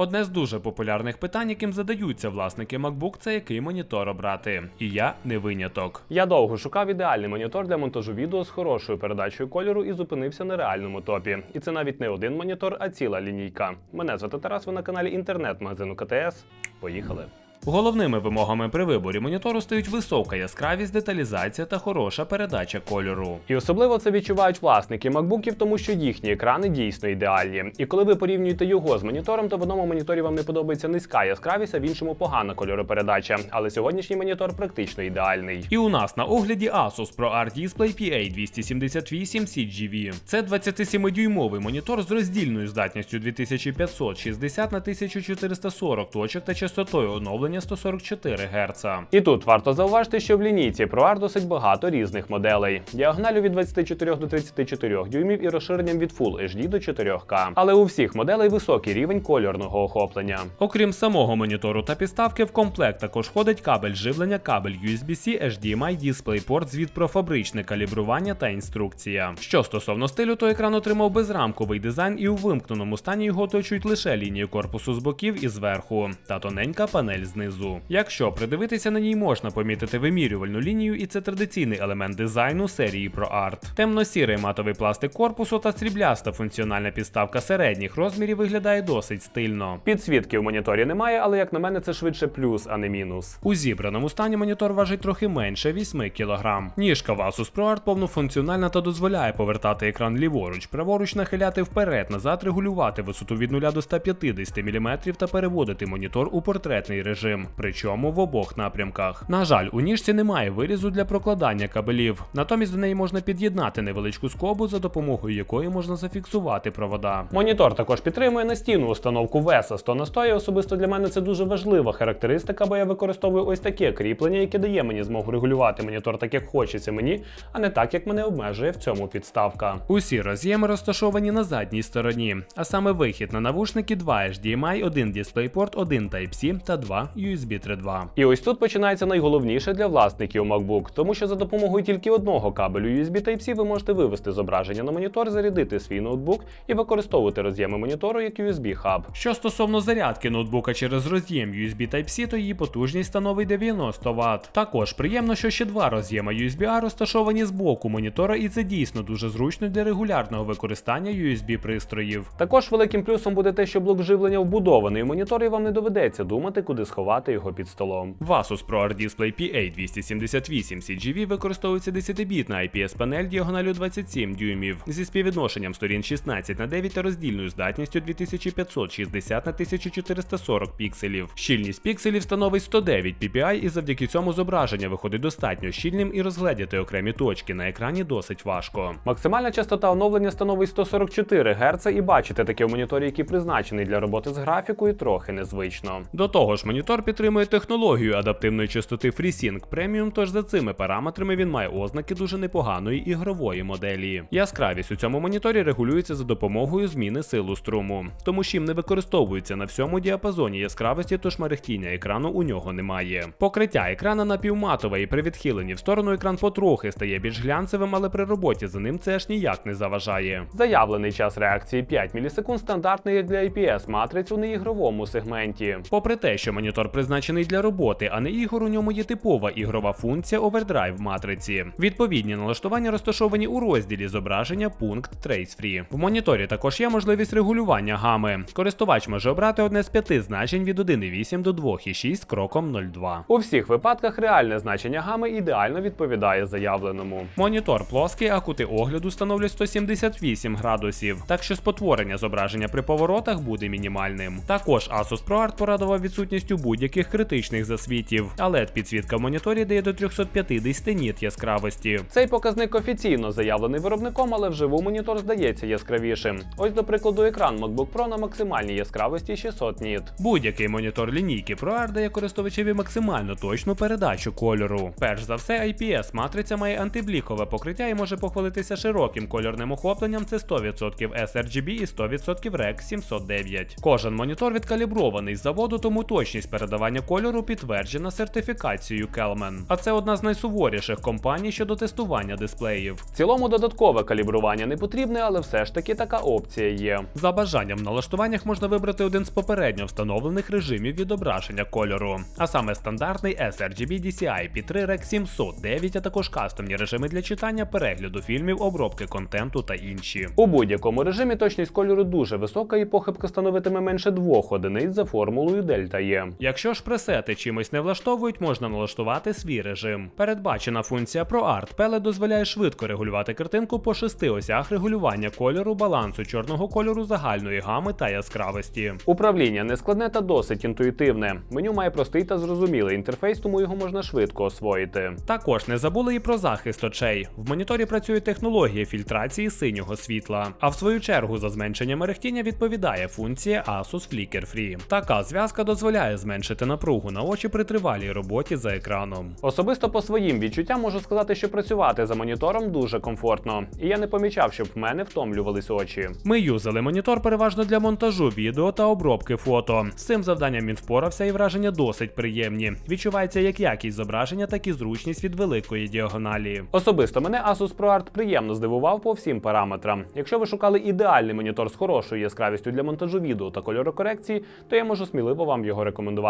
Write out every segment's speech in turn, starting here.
Одне з дуже популярних питань, яким задаються власники MacBook, це який монітор обрати. І я не виняток. Я довго шукав ідеальний монітор для монтажу відео з хорошою передачею кольору і зупинився на реальному топі. І це навіть не один монітор, а ціла лінійка. Мене звати Тарас, ви на каналі інтернет-магазину КТС. Поїхали. Головними вимогами при виборі монітору стають висока яскравість, деталізація та хороша передача кольору. І особливо це відчувають власники макбуків, тому що їхні екрани дійсно ідеальні. І коли ви порівнюєте його з монітором, то в одному моніторі вам не подобається низька яскравість, а в іншому погана кольоропередача. Але сьогоднішній монітор практично ідеальний. І у нас на огляді Asus ProArt Display PA278 CGV. Це 27-дюймовий монітор з роздільною здатністю 2560 на 1440 точок та частотою оновлення 144 Гц. І тут варто зауважити, що в лінійці ProArt досить багато різних моделей. Діагоналю від 24 до 34 дюймів і розширенням від Full HD до 4К. Але у всіх моделей високий рівень кольорного охоплення. Окрім самого монітору та підставки, в комплект також входить кабель живлення, кабель USB-C, HDMI, DisplayPort, звіт про фабричне калібрування та інструкція. Що стосовно стилю, то екран отримав безрамковий дизайн і у вимкненому стані його оточують лише лінії корпусу з боків і зверху, та тоненька панель знизу. Якщо придивитися на ній, можна помітити вимірювальну лінію, і це традиційний елемент дизайну серії ProArt. Темно-сірий матовий пластик корпусу та срібляста функціональна підставка середніх розмірів виглядає досить стильно. Підсвітки в моніторі немає, але як на мене, це швидше плюс, а не мінус. У зібраному стані монітор важить трохи менше 8 кг. Ніжка в Asus ProArt повнофункціональна та дозволяє повертати екран ліворуч, праворуч нахиляти вперед, назад, регулювати висоту від 0 до 150 мм та переводити монітор у портретний режим, причому в обох напрямках. На жаль, у ніжці немає вирізу для прокладання кабелів. Натомість до неї можна під'єднати невеличку скобу, за допомогою якої можна зафіксувати провода. Монітор також підтримує настінну установку VESA 100 на 100, і особисто для мене це дуже важлива характеристика, бо я використовую ось таке кріплення, яке дає мені змогу регулювати монітор так, як хочеться мені, а не так, як мене обмежує в цьому підставка. Усі роз'єми розташовані на задній стороні, а саме вихід на навушники 2 HDMI, 1 DisplayPort, 1 Type-C та 2 USB 3.2. І ось тут починається найголовніше для власників MacBook, тому що за допомогою тільки одного кабелю USB Type-C ви можете вивести зображення на монітор, зарядити свій ноутбук і використовувати роз'єми монітору як USB хаб. Що стосовно зарядки ноутбука через роз'єм USB Type-C, то її потужність становить 90 Вт. Також приємно, що ще два роз'єма USB-A розташовані з боку монітора, і це дійсно дуже зручно для регулярного використання USB пристроїв. Також великим плюсом буде те, що блок живлення вбудований в монітор, і вам не доведеться думати, куди сховати його під столом. В Asus ProArt Display PA278 CGV використовується 10-бітна IPS-панель діагоналю 27 дюймів зі співвідношенням сторін 16 на 9 та роздільною здатністю 2560 на 1440 пікселів. Щільність пікселів становить 109 ppi, і завдяки цьому зображення виходить достатньо щільним і розгледіти окремі точки на екрані досить важко. Максимальна частота оновлення становить 144 Гц, і бачити таке в моніторі, який призначений для роботи з графікою, трохи незвично. До того ж, монітор підтримує технологію адаптивної частоти FreeSync Premium, тож за цими параметрами він має ознаки дуже непоганої ігрової моделі. Яскравість у цьому моніторі регулюється за допомогою зміни силу струму, тому що їм не використовується на всьому діапазоні яскравості, тож мерехтіння екрану у нього немає. Покриття екрана напівматове і при відхиленні в сторону екран потрохи стає більш глянцевим, але при роботі за ним це аж ніяк не заважає. Заявлений час реакції 5 мілісекунд стандартний для IPS матриць у неігровому сегменті. Попри те, що монітор призначений для роботи, а не ігор, у ньому є типова ігрова функція Overdrive в матриці. Відповідні налаштування розташовані у розділі зображення пункт Trace Free. В моніторі також є можливість регулювання гами. Користувач може обрати одне з п'яти значень від 1.8 до 2.6 з кроком 0.2. У всіх випадках реальне значення гами ідеально відповідає заявленому. Монітор плоский, а кути огляду становлять 178 градусів, так що спотворення зображення при поворотах буде мінімальним. Також Asus ProArt порадував відсутністю будь-яких критичних засвітів, а led підсвітка в моніторі дає до 350 ніт яскравості. Цей показник офіційно заявлений виробником, але вживу монітор здається яскравішим. Ось, до прикладу, екран MacBook Pro на максимальній яскравості 600 ніт. Будь-який монітор лінійки ProArt дає користувачеві максимально точну передачу кольору. Перш за все, IPS матриця має антиблікове покриття і може похвалитися широким кольорним охопленням. Це 100% sRGB і 100% REC 709. Кожен монітор відкалібрований з заводу, тому точність передачі передавання кольору підтверджена сертифікацією Kelman. А це одна з найсуворіших компаній щодо тестування дисплеїв. В цілому додаткове калібрування не потрібне, але все ж таки така опція є. За бажанням в налаштуваннях можна вибрати один з попередньо встановлених режимів відображення кольору, а саме стандартний sRGB DCI P3 Rec 709, а також кастомні режими для читання, перегляду фільмів, обробки контенту та інші. У будь-якому режимі точність кольору дуже висока і похибка становитиме менше двох одиниць за формулою дельта Є. Якщо ж пресети чимось не влаштовують, можна налаштувати свій режим. Передбачена функція ProArt Pele дозволяє швидко регулювати картинку по шести осях регулювання кольору, балансу чорного кольору, загальної гами та яскравості. Управління нескладне та досить інтуїтивне. Меню має простий та зрозумілий інтерфейс, тому його можна швидко освоїти. Також не забули і про захист очей. В моніторі працює технологія фільтрації синього світла, а в свою чергу за зменшення мерехтіння відповідає функція Asus Flicker Free. Така зв'язка дозволяє зменшити напругу на очі при тривалій роботі за екраном. Особисто по своїм відчуттям можу сказати, що працювати за монітором дуже комфортно, і я не помічав, щоб в мене втомлювались очі. Ми юзали монітор переважно для монтажу відео та обробки фото. З цим завданням він впорався і враження досить приємні. Відчувається як якість зображення, так і зручність від великої діагоналі. Особисто мене Asus ProArt приємно здивував по всім параметрам. Якщо ви шукали ідеальний монітор з хорошою яскравістю для монтажу відео та кольорокорекції, то я можу сміливо вам його рекомендувати.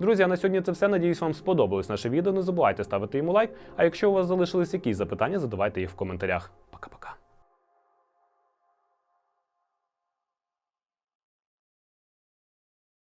Друзі, а на сьогодні це все. Надіюсь, вам сподобалось наше відео. Не забувайте ставити йому лайк. А якщо у вас залишились якісь запитання, задавайте їх в коментарях. Пока-пока.